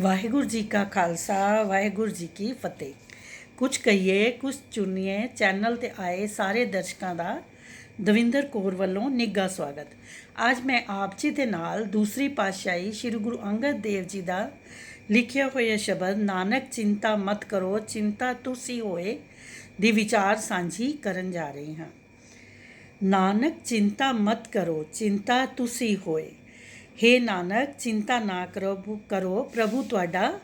ਵਾਹਿਗੁਰੂ ਜੀ ਕਾ ਖਾਲਸਾ, ਵਾਹਿਗੁਰੂ ਜੀ ਕੀ ਫਤਿਹ। ਕੁਝ ਕਹੀਏ ਕੁਝ ਚੁਣੀਏ, ਚੈਨਲ ਤੇ ਆਏ ਸਾਰੇ ਦਰਸ਼ਕਾਂ ਦਾ ਦਵਿੰਦਰ ਕੌਰ ਵੱਲੋਂ ਨਿੱਘਾ ਸਵਾਗਤ। ਅੱਜ ਮੈਂ ਆਪ ਜੀ ਦੇ ਨਾਲ ਦੂਸਰੀ ਪਾਤਸ਼ਾਹੀ ਸ੍ਰੀ ਗੁਰੂ ਅੰਗਦ ਦੇਵ ਜੀ ਦਾ ਲਿਖਿਆ ਹੋਇਆ ਸ਼ਬਦ, ਨਾਨਕ ਚਿੰਤਾ ਮਤ ਕਰੋ, ਚਿੰਤਾ ਤੁਸੀਂ ਹੋਏ, ਦੀ ਵਿਚਾਰ ਸਾਂਝੀ ਕਰਨ ਜਾ ਰਹੀ ਹਾਂ। ਨਾਨਕ ਚਿੰਤਾ ਮਤ ਕਰੋ, ਚਿੰਤਾ ਤੁਸੀਂ ਹੋਏ हे ਨਾਨਕ, ਚਿੰਤਾ ਨਾ ਕਰੋ, ਭੁ- ਕਰੋ, ਪ੍ਰਭੂ ਤੁਹਾਡਾ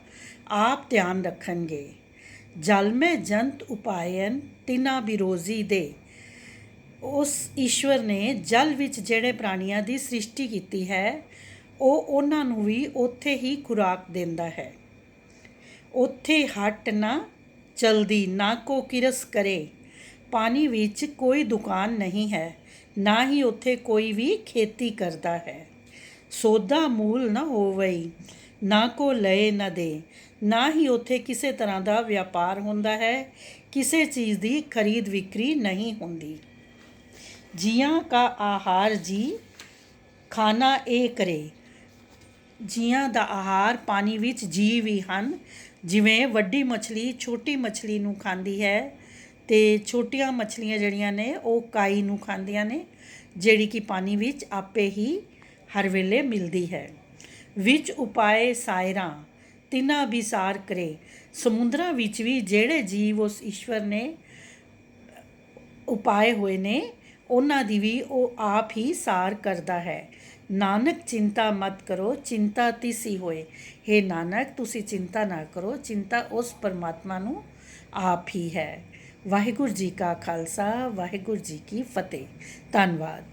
ਆਪ ਧਿਆਨ ਰੱਖਣਗੇ। ਜਲ ਮੈਂ ਜੰਤ ਉਪਾਇਨ ਤਿਨਾ ਬਿਰੋਜ਼ੀ ਦੇ। ਉਸ ਈਸ਼ਵਰ ਨੇ ਜਲ ਵਿੱਚ ਜਿਹੜੇ ਪ੍ਰਾਣੀਆਂ ਦੀ ਸ੍ਰਿਸ਼ਟੀ ਕੀਤੀ ਹੈ, ਉਹ ਉਹਨਾਂ ਨੂੰ ਵੀ ਉੱਥੇ ਹੀ ਖੁਰਾਕ ਦਿੰਦਾ ਹੈ। ਉੱਥੇ ਹਟ ਨਾ ਚਲਦੀ, ਨਾ ਕੋ ਕਿਰਸ ਕਰੇ। ਪਾਣੀ ਵਿੱਚ ਕੋਈ ਦੁਕਾਨ ਨਹੀਂ ਹੈ, ਨਾ ਹੀ ਉੱਥੇ ਕੋਈ ਵੀ ਖੇਤੀ ਕਰਦਾ ਹੈ। ਸੌਦਾ ਮੂਲ ਨਾ ਹੋਵਈ, ਨਾ ਕੋ ਲਏ ਨਾ ਦੇ। ਨਾ ਹੀ ਉੱਥੇ ਕਿਸੇ ਤਰ੍ਹਾਂ ਦਾ ਵਪਾਰ ਹੁੰਦਾ ਹੈ, ਕਿਸੇ ਚੀਜ਼ ਦੀ ਖਰੀਦ ਵਿਕਰੀ ਨਹੀਂ ਹੁੰਦੀ। ਜੀਆਂ ਕਾ ਆਹਾਰ ਜੀ ਖਾਣਾ ਇਹ ਕਰੇ। ਜੀਆਂ ਦਾ ਆਹਾਰ ਪਾਣੀ ਵਿੱਚ ਜੀਵ ਵੀ ਹਨ, ਜਿਵੇਂ ਵੱਡੀ ਮੱਛਲੀ ਛੋਟੀ ਮੱਛਲੀ ਨੂੰ ਖਾਂਦੀ ਹੈ ਤੇ ਛੋਟੀਆਂ ਮੱਛਲੀਆਂ ਜਿਹੜੀਆਂ ਨੇ ਉਹ ਕਾਈ ਨੂੰ ਖਾਂਦੀਆਂ ਨੇ, ਜਿਹੜੀ ਕਿ ਪਾਣੀ ਵਿੱਚ ਆਪੇ ਹੀ ਹਰ ਵੇਲੇ ਮਿਲਦੀ ਹੈ। ਵਿੱਚ ਉਪਾਏ ਸਾਇਰਾਂ, ਤਿਨਾ ਵਿਸਾਰ ਕਰੇ। ਸਮੁੰਦਰਾਂ ਵਿੱਚ ਵੀ ਜਿਹੜੇ ਜੀਵ ਉਸ ਈਸ਼ਵਰ ਨੇ ਉਪਾਏ ਹੋਏ ਨੇ, ਉਹਨਾਂ ਦੀ ਵੀ ਉਹ ਆਪ ਹੀ ਸਾਰ ਕਰਦਾ ਹੈ। ਨਾਨਕ, ਚਿੰਤਾ ਮਤ ਕਰੋ, ਚਿੰਤਾ ਤਿਸੀ ਹੋਏ। हे ਨਾਨਕ, ਤੁਸੀਂ ਚਿੰਤਾ ਨਾ ਕਰੋ, ਚਿੰਤਾ ਉਸ ਪਰਮਾਤਮਾ ਨੂੰ ਆਪ ਹੀ ਹੈ। ਵਾਹਿਗੁਰੂ ਜੀ ਕਾ ਖਾਲਸਾ, ਵਾਹਿਗੁਰੂ ਜੀ ਕੀ ਫਤਿਹ। ਧੰਨਵਾਦ।